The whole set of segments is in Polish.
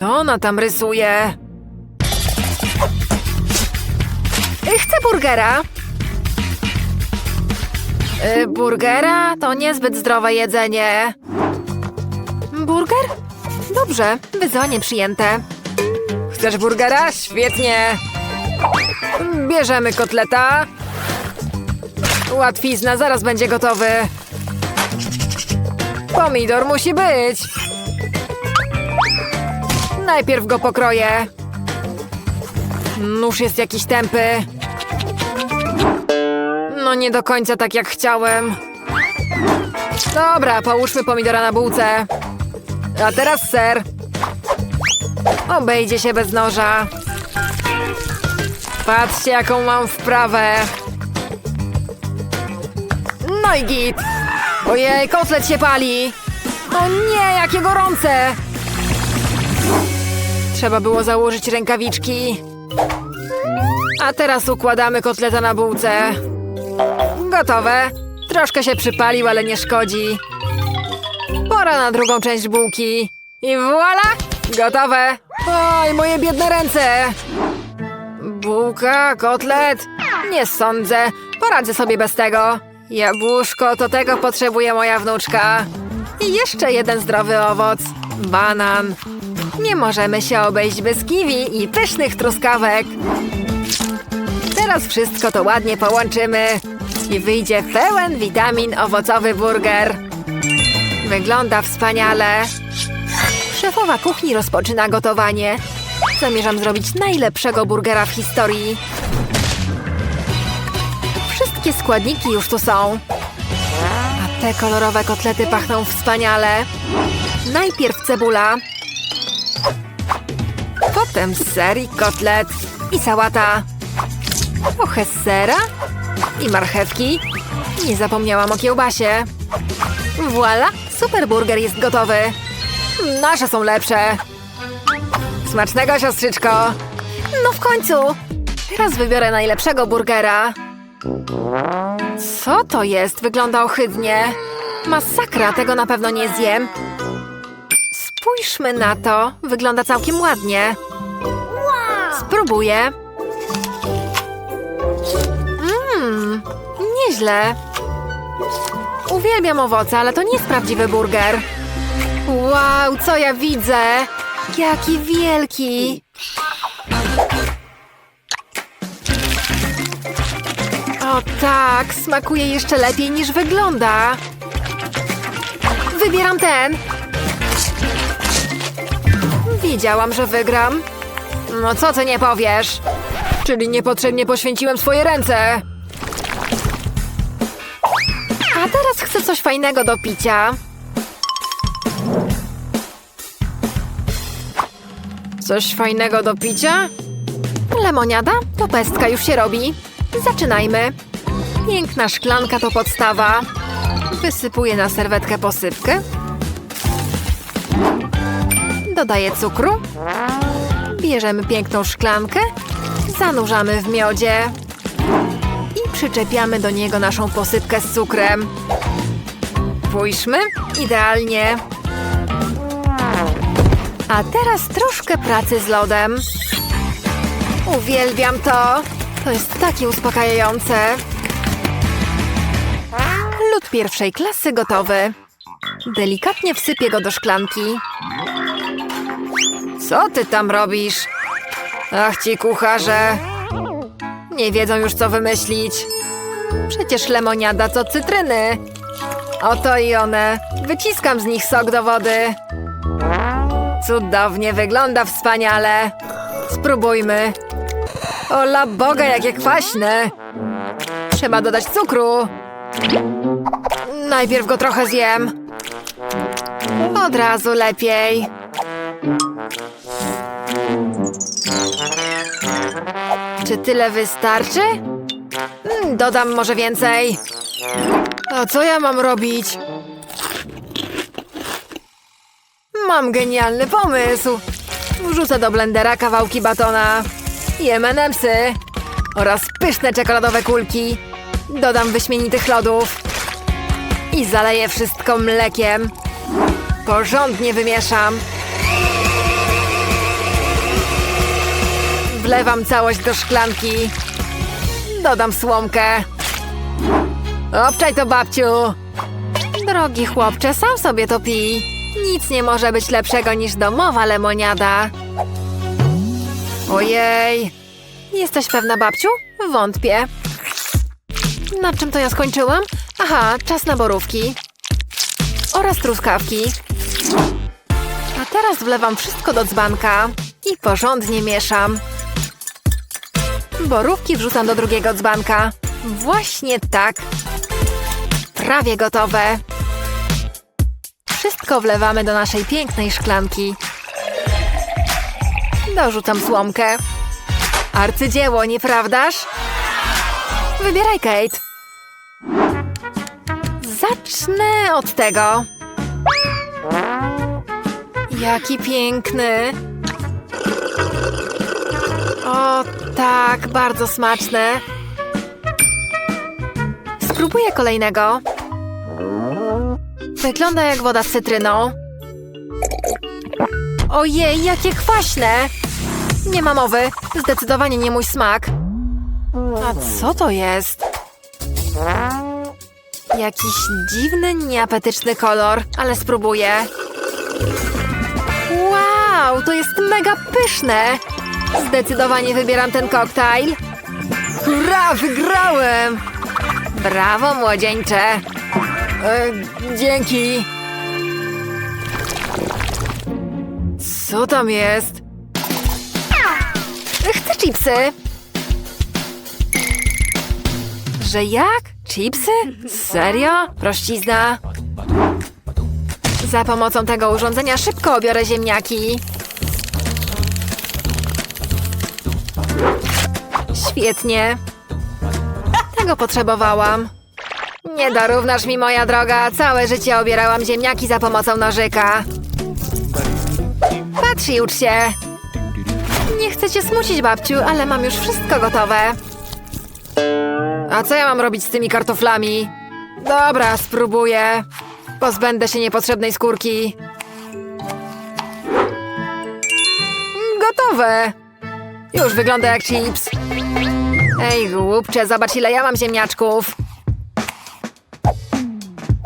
To ona tam rysuje. Y, Chcę burgera. Y, burgera to niezbyt zdrowe jedzenie. Burger? Dobrze, wyzwanie przyjęte. Chcesz burgera? Świetnie. Bierzemy kotleta. Łatwizna, zaraz będzie gotowy. Pomidor musi być. Najpierw go pokroję. Nóż jest jakiś tępy. No nie do końca tak jak chciałem. Dobra, połóżmy pomidora na bułce. A teraz ser. Obejdzie się bez noża. Patrzcie, jaką mam wprawę. No i git. Ojej, kotlet się pali. O nie, jakie gorące. Trzeba było założyć rękawiczki. A teraz układamy kotleta na bułce. Gotowe. Troszkę się przypalił, ale nie szkodzi. Pora na drugą część bułki. I voila! Gotowe! Oj, moje biedne ręce! Bułka, kotlet? Nie sądzę. Poradzę sobie bez tego. Jabłuszko, to tego potrzebuje moja wnuczka. I jeszcze jeden zdrowy owoc. Banan. Nie możemy się obejść bez kiwi i pysznych truskawek. Teraz wszystko to ładnie połączymy i wyjdzie pełen witamin owocowy burger. Wygląda wspaniale. Szefowa kuchni rozpoczyna gotowanie. Zamierzam zrobić najlepszego burgera w historii. Wszystkie składniki już tu są. A te kolorowe kotlety pachną wspaniale. Najpierw cebula. Potem ser i kotlet. I sałata. Trochę sera. I marchewki. Nie zapomniałam o kiełbasie. Voila! Super burger jest gotowy. Nasze są lepsze. Smacznego, siostrzyczko. No w końcu. Teraz wybiorę najlepszego burgera. Co to jest? Wygląda ohydnie. Masakra, tego na pewno nie zjem. Spójrzmy na to. Wygląda całkiem ładnie. Spróbuję. Mmm, nieźle. Uwielbiam owoce, ale to nie jest prawdziwy burger. Wow, co ja widzę? Jaki wielki! O tak, smakuje jeszcze lepiej niż wygląda. Wybieram ten. Wiedziałam, że wygram. No co ty nie powiesz? Czyli niepotrzebnie poświęciłem swoje ręce. A teraz chcę coś fajnego do picia. Coś fajnego do picia? Lemoniada? To pestka już się robi. Zaczynajmy. Piękna szklanka to podstawa. Wysypuję na serwetkę posypkę. Dodaję cukru. Bierzemy piękną szklankę. Zanurzamy w miodzie. I przyczepiamy do niego naszą posypkę z cukrem. Spójrzmy. Idealnie. A teraz troszkę pracy z lodem. Uwielbiam to. To jest takie uspokajające. Lód pierwszej klasy gotowy. Delikatnie wsypię go do szklanki. Co ty tam robisz? Ach ci kucharze. Nie wiedzą już co wymyślić. Przecież lemoniada to cytryny. Oto i one. Wyciskam z nich sok do wody. Cudownie, wygląda wspaniale. Spróbujmy. Ola Boga, jakie kwaśne. Trzeba dodać cukru. Najpierw go trochę zjem. Od razu lepiej. Czy tyle wystarczy? Mm, Dodam może więcej. A co ja mam robić? Mam genialny pomysł. Wrzucę do blendera kawałki batona i M&M'sy oraz pyszne czekoladowe kulki. Dodam wyśmienitych lodów i zaleję wszystko mlekiem. Porządnie wymieszam. Wlewam całość do szklanki. Dodam słomkę. Obczaj to, babciu. Drogi chłopcze, sam sobie to pij. Nic nie może być lepszego niż domowa lemoniada. Ojej. Jesteś pewna, babciu? Wątpię. Na czym to ja skończyłam? Aha, czas na borówki. Oraz truskawki. A teraz wlewam wszystko do dzbanka i porządnie mieszam. Borówki wrzucam do drugiego dzbanka. Właśnie tak. Prawie gotowe. Wszystko wlewamy do naszej pięknej szklanki. Dorzucam słomkę. Arcydzieło, nieprawdaż? Wybieraj, Kate. Zacznę od tego. Jaki piękny. O, tak, bardzo smaczne. Spróbuję kolejnego. Wygląda jak woda z cytryną. Ojej, jakie kwaśne! Nie ma mowy, zdecydowanie nie mój smak. A co to jest? Jakiś dziwny, nieapetyczny kolor, ale spróbuję. Wow, to jest mega pyszne! Zdecydowanie wybieram ten koktajl. Hurra, wygrałem! Brawo, młodzieńcze! E, dzięki! Co tam jest? Chcę chipsy! Że jak? Chipsy? Serio? Prościzna? Za pomocą tego urządzenia szybko obiorę ziemniaki. Świetnie. Tego potrzebowałam. Nie dorównasz mi, moja droga. Całe życie obierałam ziemniaki za pomocą nożyka. Patrz i ucz się. Nie chcę cię smucić, babciu, ale mam już wszystko gotowe. A co ja mam robić z tymi kartoflami? Dobra, spróbuję. Pozbędę się niepotrzebnej skórki. Gotowe! Już wygląda jak chips. Ej, głupcze, zobacz ile ja mam ziemniaczków.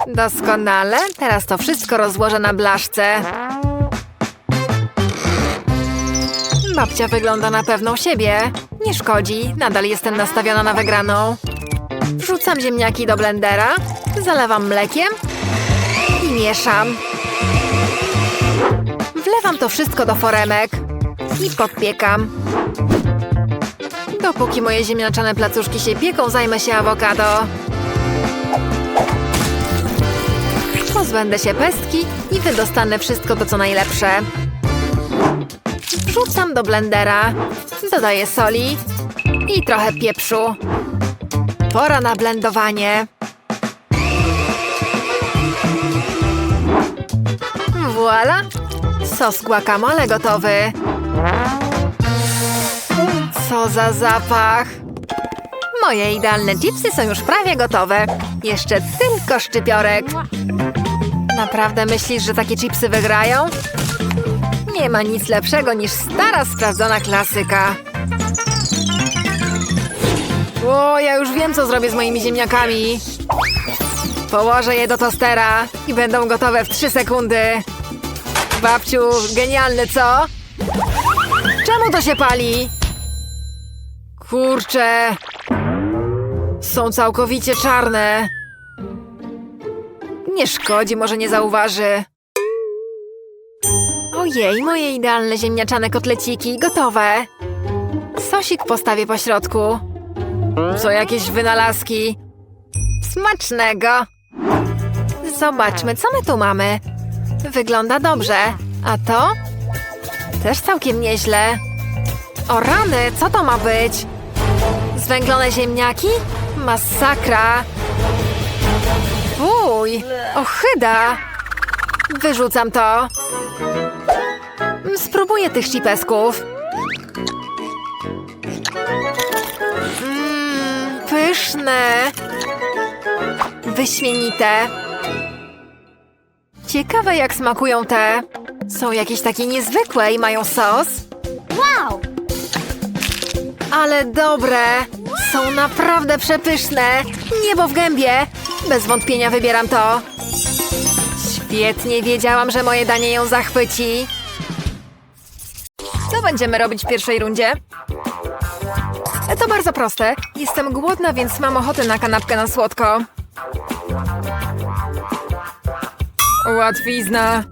Doskonale. Teraz to wszystko rozłożę na blaszce. Babcia wygląda na pewną siebie. Nie szkodzi, nadal jestem nastawiona na wygraną. Wrzucam ziemniaki do blendera, zalewam mlekiem i mieszam. Wlewam to wszystko do foremek i podpiekam. Dopóki moje ziemniaczane placuszki się pieką, zajmę się awokado. Pozbędę się pestki i wydostanę wszystko to, co najlepsze. Wrzucam do blendera, dodaję soli i trochę pieprzu. Pora na blendowanie. Voila! Sos guacamole gotowy. Co za zapach! Moje idealne chipsy są już prawie gotowe. Jeszcze tylko szczypiorek. Naprawdę myślisz, że takie chipsy wygrają? Nie ma nic lepszego niż stara, sprawdzona klasyka. O, ja już wiem, co zrobię z moimi ziemniakami. Położę je do tostera i będą gotowe w 3 sekundy. Babciu, genialny, co? Czemu to się pali? Kurczę. Są całkowicie czarne. Nie szkodzi, może nie zauważy. Ojej, moje idealne ziemniaczane kotleciki, gotowe. Sosik postawię po środku. Co jakieś wynalazki. Smacznego. Zobaczmy, co my tu mamy. Wygląda dobrze. A to? Też całkiem nieźle. O rany, co to ma być? Zwęglone ziemniaki? Masakra. Fuj, ochyda. Wyrzucam to. Spróbuję tych chipesków. Mmm, pyszne. Wyśmienite. Ciekawe jak smakują te. Są jakieś takie niezwykłe i mają sos. Wow! Ale dobre! Są naprawdę przepyszne! Niebo w gębie! Bez wątpienia wybieram to. Świetnie wiedziałam, że moje danie ją zachwyci. Co będziemy robić w pierwszej rundzie? To bardzo proste. Jestem głodna, więc mam ochotę na kanapkę na słodko. Łatwizna.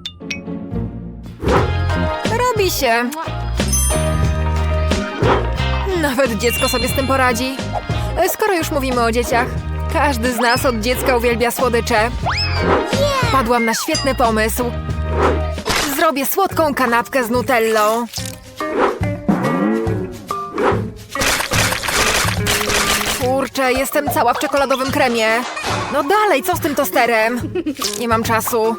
Robi się. Nawet dziecko sobie z tym poradzi. E, Skoro już mówimy o dzieciach, każdy z nas od dziecka uwielbia słodycze. Padłam na świetny pomysł. Zrobię słodką kanapkę z nutellą. Kurczę, jestem cała w czekoladowym kremie. No dalej, co z tym tosterem? Nie mam czasu.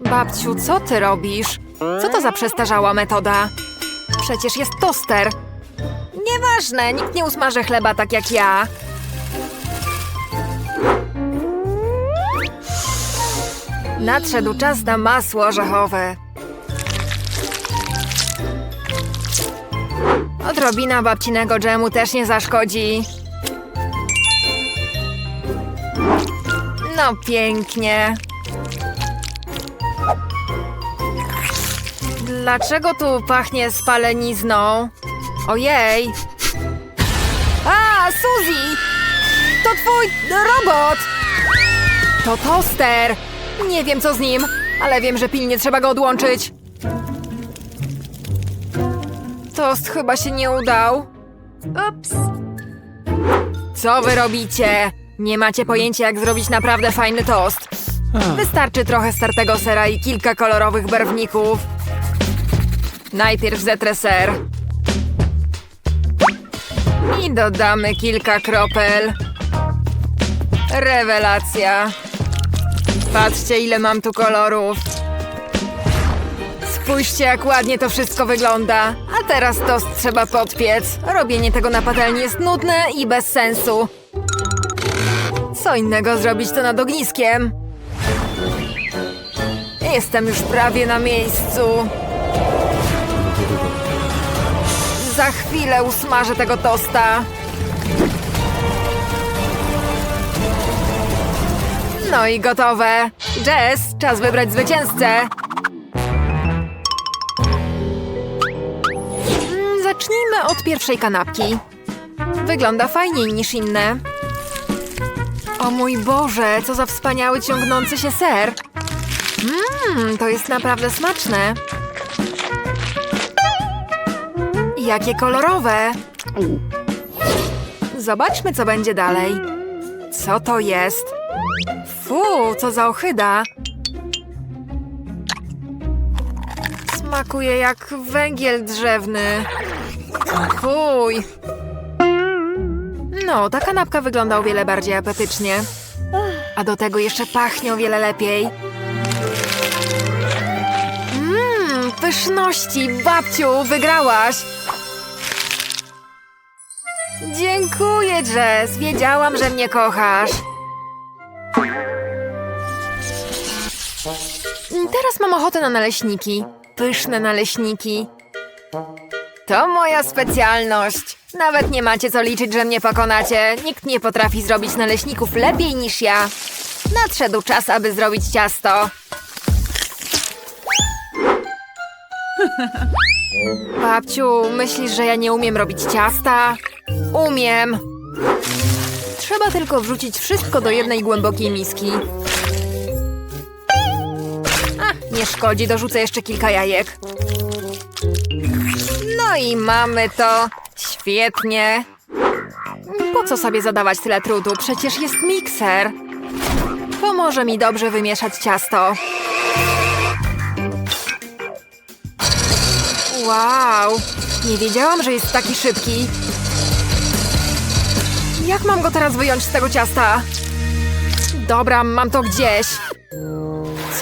Babciu, co ty robisz? Co to za przestarzała metoda? Przecież jest toster. Nieważne, nikt nie usmaży chleba tak jak ja. Nadszedł czas na masło orzechowe. Odrobina babcinego dżemu też nie zaszkodzi. No pięknie. Dlaczego tu pachnie spalenizną? Ojej! A, Suzy! To twój robot! To toster! Nie wiem co z nim, ale wiem, że pilnie trzeba go odłączyć. Tost chyba się nie udał. Ups. Co wy robicie? Nie macie pojęcia, jak zrobić naprawdę fajny tost. Wystarczy trochę startego sera i kilka kolorowych barwników. Najpierw zetrę ser. I dodamy kilka kropel. Rewelacja. Patrzcie, ile mam tu kolorów. Spójrzcie, jak ładnie to wszystko wygląda. A teraz tost trzeba podpiec. Robienie tego na patelni jest nudne i bez sensu. Co innego zrobić to nad ogniskiem? Jestem już prawie na miejscu. Za chwilę usmażę tego tosta. No i gotowe. Jess, czas wybrać zwycięzcę. Mm, Zacznijmy od pierwszej kanapki. Wygląda fajniej niż inne. O mój Boże, co za wspaniały ciągnący się ser. Mmm, to jest naprawdę smaczne. Jakie kolorowe. Zobaczmy, co będzie dalej. Co to jest? Fu, co za ochyda. Smakuje jak węgiel drzewny. Fuj. No, ta kanapka wygląda o wiele bardziej apetycznie. A do tego jeszcze pachnie o wiele lepiej. Pyszności, babciu, wygrałaś! Dziękuję, Jess. Wiedziałam, że mnie kochasz. Teraz mam ochotę na naleśniki. Pyszne naleśniki. To moja specjalność. Nawet nie macie co liczyć, że mnie pokonacie. Nikt nie potrafi zrobić naleśników lepiej niż ja. Nadszedł czas, aby zrobić ciasto. Babciu, myślisz, że ja nie umiem robić ciasta? Umiem. Trzeba tylko wrzucić wszystko do jednej głębokiej miski. A, nie szkodzi, dorzucę jeszcze kilka jajek. No i mamy to. Świetnie. Po co sobie zadawać tyle trudu? Przecież jest mikser. Pomoże mi dobrze wymieszać ciasto. Wow, nie wiedziałam, że jest taki szybki. Jak mam go teraz wyjąć z tego ciasta? Dobra, mam to gdzieś.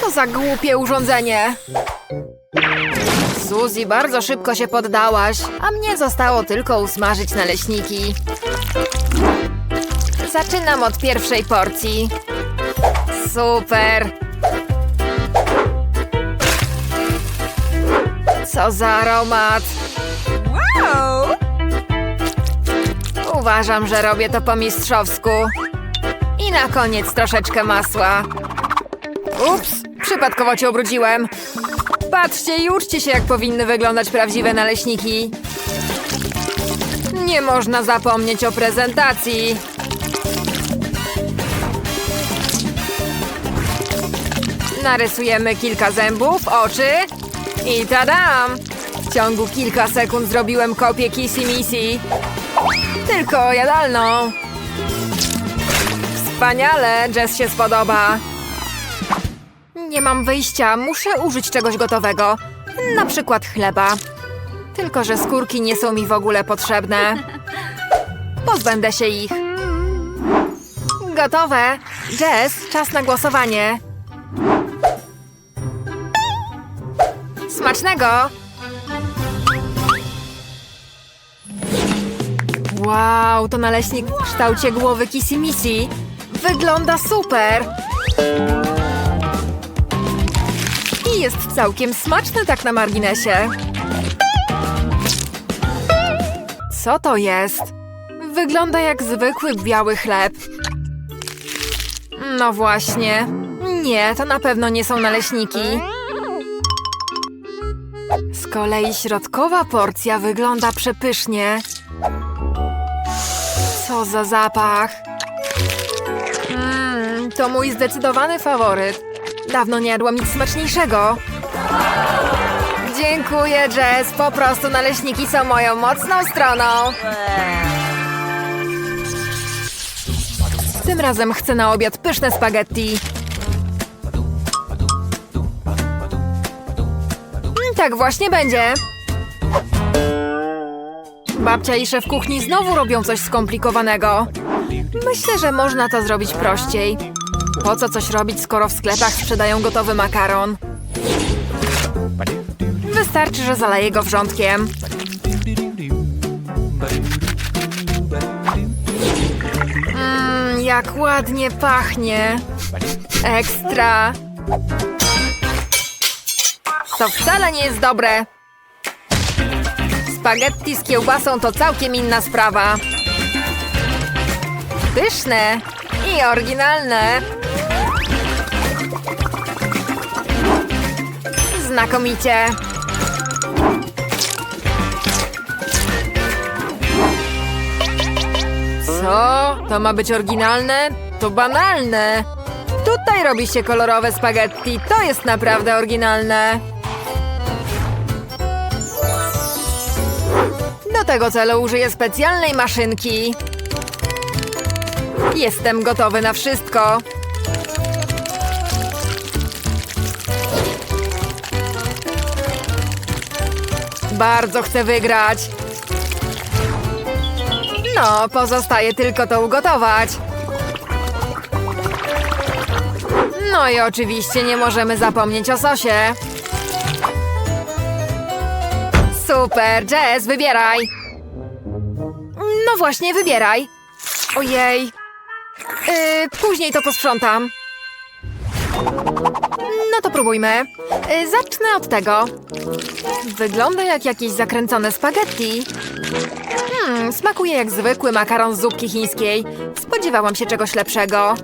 Co za głupie urządzenie. Suzy, bardzo szybko się poddałaś, a mnie zostało tylko usmażyć naleśniki. Zaczynam od pierwszej porcji. Super. Co za aromat. Uważam, że robię to po mistrzowsku. I na koniec troszeczkę masła. Ups, przypadkowo cię obrudziłem. Patrzcie i uczcie się, jak powinny wyglądać prawdziwe naleśniki. Nie można zapomnieć o prezentacji. Narysujemy kilka zębów, oczy i tadam! W ciągu kilka sekund zrobiłem kopię Kissy Missy. Tylko jadalną. Wspaniale, Jess się spodoba. Nie mam wyjścia, muszę użyć czegoś gotowego. Na przykład chleba. Tylko, że skórki nie są mi w ogóle potrzebne. Pozbędę się ich. Gotowe. Jess, czas na głosowanie. Smacznego! Wow, to naleśnik w kształcie głowy Kissy Missy. Wygląda super! I jest całkiem smaczny tak na marginesie. Co to jest? Wygląda jak zwykły biały chleb. No właśnie. Nie, to na pewno nie są naleśniki. Kolei środkowa porcja wygląda przepysznie. Co za zapach! Mmm, to mój zdecydowany faworyt. Dawno nie jadłam nic smaczniejszego. Dziękuję, Jess. Po prostu naleśniki są moją mocną stroną. Tym razem chcę na obiad pyszne spaghetti. Tak właśnie będzie. Babcia i szef kuchni znowu robią coś skomplikowanego. Myślę, że można to zrobić prościej. Po co coś robić, skoro w sklepach sprzedają gotowy makaron? Wystarczy, że zaleję go wrzątkiem. Mmm, jak ładnie pachnie. Ekstra. To wcale nie jest dobre. Spaghetti z kiełbasą to całkiem inna sprawa. Pyszne i oryginalne. Znakomicie. Co? To ma być oryginalne? To banalne. Tutaj robi się kolorowe spaghetti. To jest naprawdę oryginalne. Tego celu użyję specjalnej maszynki. Jestem gotowy na wszystko. Bardzo chcę wygrać. No, pozostaje tylko to ugotować. No i oczywiście nie możemy zapomnieć o sosie. Super, Jess, wybieraj. No właśnie, wybieraj. Ojej. Yy, później to posprzątam. No to próbujmy. Yy, zacznę od tego. Wygląda jak jakieś zakręcone spaghetti. Hmm, smakuje jak zwykły makaron z zupki chińskiej. Spodziewałam się czegoś lepszego.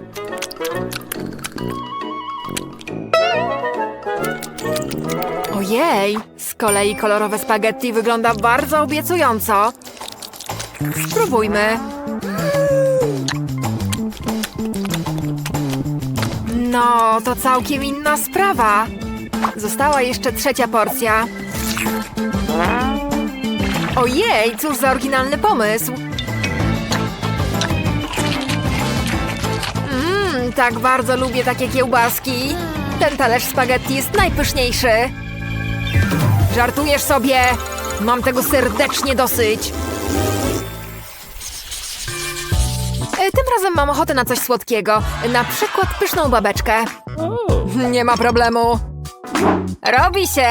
Ojej, z kolei kolorowe spaghetti wygląda bardzo obiecująco. Spróbujmy. No, to całkiem inna sprawa. Została jeszcze trzecia porcja. Ojej, cóż za oryginalny pomysł. Mmm, tak bardzo lubię takie kiełbaski. Ten talerz spaghetti jest najpyszniejszy. Żartujesz sobie? Mam tego serdecznie dosyć. Tym razem mam ochotę na coś słodkiego. Na przykład pyszną babeczkę. Nie ma problemu. Robi się.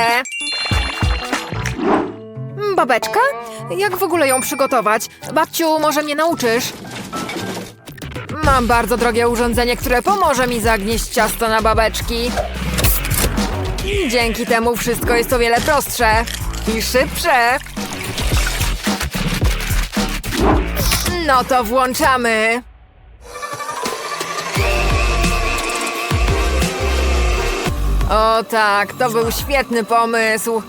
Babeczka? Jak w ogóle ją przygotować? Babciu, może mnie nauczysz? Mam bardzo drogie urządzenie, które pomoże mi zagnieść ciasto na babeczki. Dzięki temu wszystko jest o wiele prostsze i szybsze. No to włączamy. O tak, to był świetny pomysł.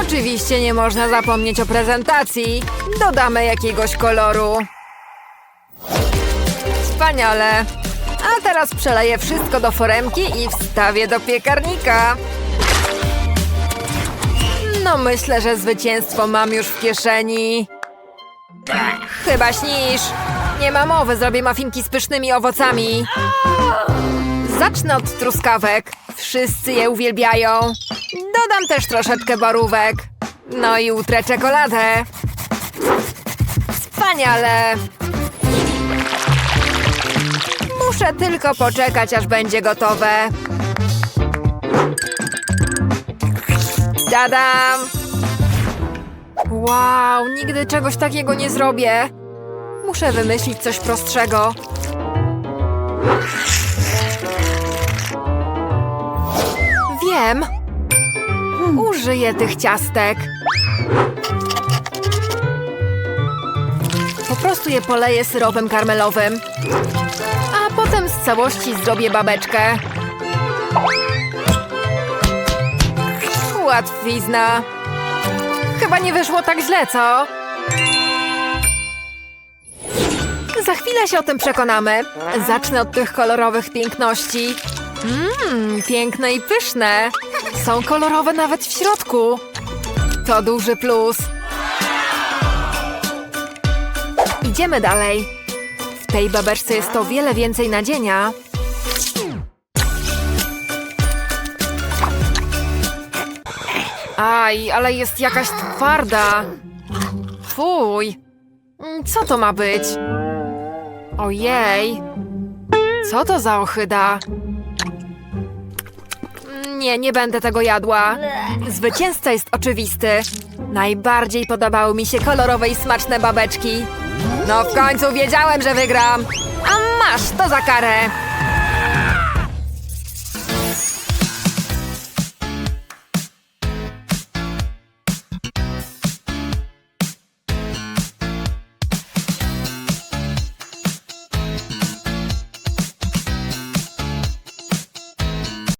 Oczywiście nie można zapomnieć o prezentacji. Dodamy jakiegoś koloru. Wspaniale. A teraz przeleję wszystko do foremki i wstawię do piekarnika. No myślę, że zwycięstwo mam już w kieszeni. Chyba śnisz. Nie ma mowy, zrobię mafinki z pysznymi owocami. Zacznę od truskawek. Wszyscy je uwielbiają. Dodam też troszeczkę borówek. No i utrę czekoladę. Wspaniale. Muszę tylko poczekać, aż będzie gotowe. Dadam! Wow, nigdy czegoś takiego nie zrobię. Muszę wymyślić coś prostszego. Wiem. Użyję tych ciastek. Po prostu je poleję syropem karmelowym. A potem z całości zrobię babeczkę. Łatwizna. Chyba nie wyszło tak źle, co? Za chwilę się o tym przekonamy. Zacznę od tych kolorowych piękności. Mmm, piękne i pyszne. Są kolorowe nawet w środku. To duży plus. Idziemy dalej. W tej babeczce jest o wiele więcej nadzienia. Aj, ale jest jakaś twarda. Fuj. Mm, Co to ma być? Ojej. Co to za ochyda? Nie, nie będę tego jadła. Zwycięzca jest oczywisty. Najbardziej podobały mi się kolorowe i smaczne babeczki. No w końcu wiedziałem, że wygram. A masz, to za karę.